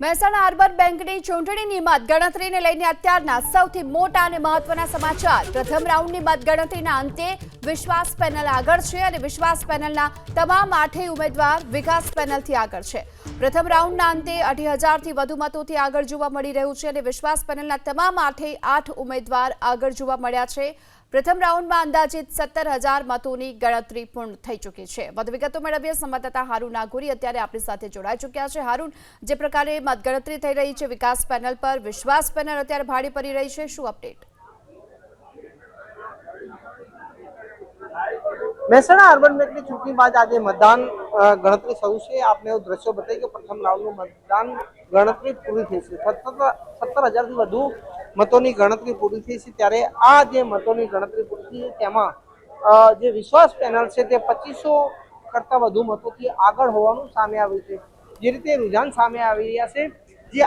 Mehsana urban બેંકની ચૂંટણીની મતગણતરીને લઈને અત્યારના સૌથી મોટા અને મહત્વના સમાચાર. પ્રથમ રાઉન્ડની મતગણતરીના અંતે વિશ્વાસ પેનલ આગળ છે અને વિશ્વાસ પેનલના તમામ આઠેય ઉમેદવાર વિકાસ પેનલથી આગળ છે. પ્રથમ રાઉન્ડના અંતે અઢી હજારથી વધુ મતોથી આગળ જોવા મળી રહ્યું છે અને વિશ્વાસ પેનલના તમામ આઠેય આઠ ઉમેદવાર આગળ જોવા મળ્યા છે. પ્રથમ રાઉન્ડમાં અંદાજિત સત્તર હજાર મતોની ગણતરી પૂર્ણ થઈ ચૂકી છે. વધુ વિગતો મેળવીએ. સંવાદદાતા હારૂન નાગોરી અત્યારે આપણી સાથે જોડાઈ ચૂક્યા છે. હારૂન, જે પ્રકારે મતગણતરી થઈ રહી છે, વિકાસ પેનલ પર વિશ્વાસ પેનલ અત્યારે ભાડે પડી રહી છે. શું અપડેટ? મહેસાણા અર્બન બેંકની ચૂંટણી બાદ આજે મતદાન ગણતરી શરૂ છે. આપને એવું દ્રશ્યો બતાવી કે પ્રથમ રાઉન્ડનું મતદાન ગણતરી પૂરી થઈ છે. સત્તર હજારથી વધુ મતોની ગણતરી પૂરી થઈ છે ત્યારે આ જે મતોની ગણતરી પૂરી થઈ છે, તેમાં જે વિશ્વાસ પેનલ છે તે પચીસો કરતાં વધુ મતોથી આગળ હોવાનું સામે આવ્યું છે. જે રીતે રુઝાન સામે આવી રહ્યા છે, જે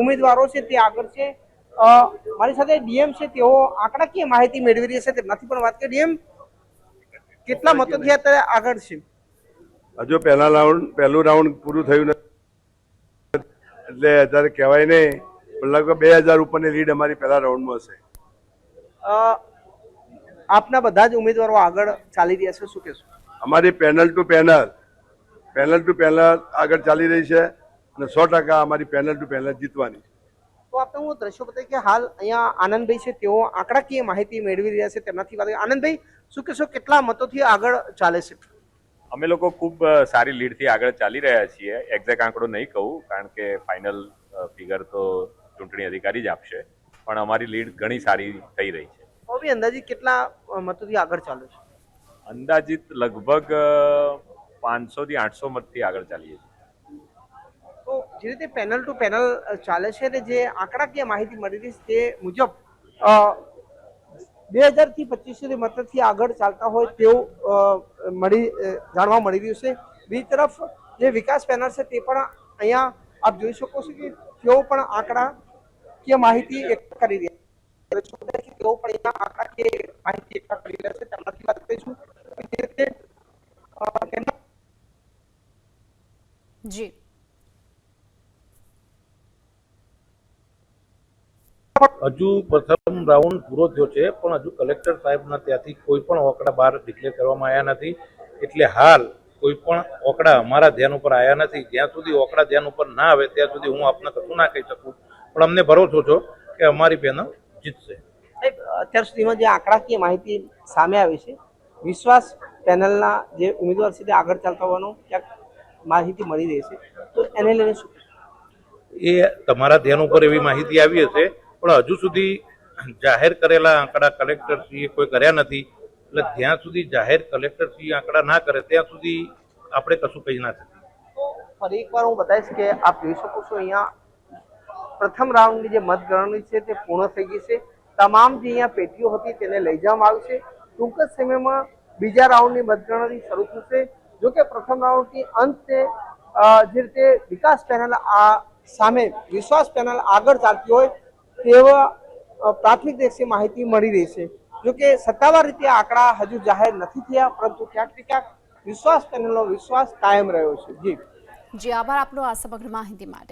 ઉમેદવારો છે તે આગળ છે. મારી સાથે ડીએમ છે, તેઓ આંકડાકીય માહિતી મેળવી રહ્યા છે તેમનાથી પણ વાત કરી. ડીએમ, કેટલા મતોથી અત્યારે આગળ છે? હજુ પહેલા રાઉન્ડ, પહેલું રાઉન્ડ પૂરું થયું એટલે અત્યારે કહેવાય નહીં પણ લગભગ બે હજાર ઉપરની લીડ અમારી પહેલા રાઉન્ડમાં હશે આપના બધા જ ઉમેદવારો આગળ ચાલી રહ્યા છે શું કહેશો? અમારી panel to panel panel to panel આગળ ચાલી રહી છે અને સો ટકા અમારી પેનલ ટુ પેનલ જીતવાની તો આપણે હું દ્રશ્યો બતાવી કે હાલ અહીંયા આનંદભાઈ છે તેઓ આંકડાકીય માહિતી મેળવી રહ્યા છે તેમનાથી વાત આનંદભાઈ શું કહેશો કેટલા મતોથી આગળ ચાલે છે? અમે લોકો ખૂબ સારી લીડથી આગળ ચાલી રહ્યા છીએ. એક્ઝેક્ટ આંકડો નહીં કહું કારણ કે ફાઇનલ ફિગર તો ચૂંટણી અધિકારી જ આપશે. પણ અમારી લીડ ઘણી સારી થઈ રહી છે. તો બી અંદાજે કેટલા મતોથી આગળ ચાલે છે? અંદાજિત લગભગ પાંચસો થી આઠસો મતથી આગળ ચાલીએ છીએ. તો જે રીતે પેનલ ટુ પેનલ ચાલે છે અને જે આંકડાકીય માહિતી મળી રહી છે તે મુજબ બે હજારથી પચીસો મતથી આગળ ચાલતા હોય તેવું મળી જાણવા મળી રહ્યું છે. બીજી તરફ જે વિકાસ પેનલ છે તે પણ અહીંયા આપ જોઈ શકો છો કે તેઓ પણ આંકડાકીય માહિતી એકઠા કરી રહ્યા છે. તેઓ પણ અહીંયા આંકડાકીય માહિતી એકઠા કરી રહ્યા છે તેમનાથી જી. હજુ પ્રથમ રાઉન્ડ પૂરો થયો છે પણ હજુ કલેક્ટર સાહેબના ત્યાંથી કોઈ પણ ઓકડા બહાર ડિક્લેર કરવામાં આવ્યા નથી. એટલે હાલ કોઈ પણ ઓકડા અમારા ધ્યાન ઉપર આવ્યા નથી. જ્યાં સુધી ઓકડા ધ્યાન ઉપર ના આવે ત્યાં સુધી હું આપને કશું ના કહી શકું. પણ અમને ભરોસો છો કે અમારી પેનલ જીતશે. અત્યાર સુધીમાં જે આંકડાકીય માહિતી સામે આવી છે વિશ્વાસ પેનલના જે ઉમેદવાર છે તે આગળ ચાલતા હોવાનો ક્યાંક માહિતી મળી રહી છે. તો એને લઈને શું? એ તમારા ધ્યાન ઉપર એવી માહિતી આવી હશે પણ હજુ સુધી જાહેર કરેલા આંકડા કલેક્ટરશ્રીએ કોઈ કર્યા નથી. એટલે જ્યાં સુધી જાહેર કલેક્ટરશ્રી આંકડા ના કરે, ત્યાં સુધી આપણે કશું કહી ના શકીએ. ફરી એકવાર હું બતાવીશ કે આપ જોઈ શકો છો અહીંયા પ્રથમ રાઉન્ડની જે મતગણતરી છે તે પૂર્ણ થઈ ગઈ છે. તમામ જે અહીંયા પેટીઓ હતી તેને લઈ જવામાં આવી છે. ટૂંક જ સમયમાં બીજા રાઉન્ડની મતગણતરી શરૂ થશે. જો કે પ્રથમ રાઉન્ડથી અંતે જે રીતે વિકાસ પેનલ આ સામે વિશ્વાસ પેનલ આગળ ચાલતી હોય તેવા પ્રાથમિક દેશે માહિતી મળી રહી છે. જો કે સત્તાવાર રીતે આંકડા હજુ જાહેર નથી થયા, પરંતુ ક્યાંક ને ક્યાંક વિશ્વાસ પેનલનો વિશ્વાસ કાયમ રહ્યો છે. જી. જી, આભાર આપનો આ સમગ્ર માહિતી માટે.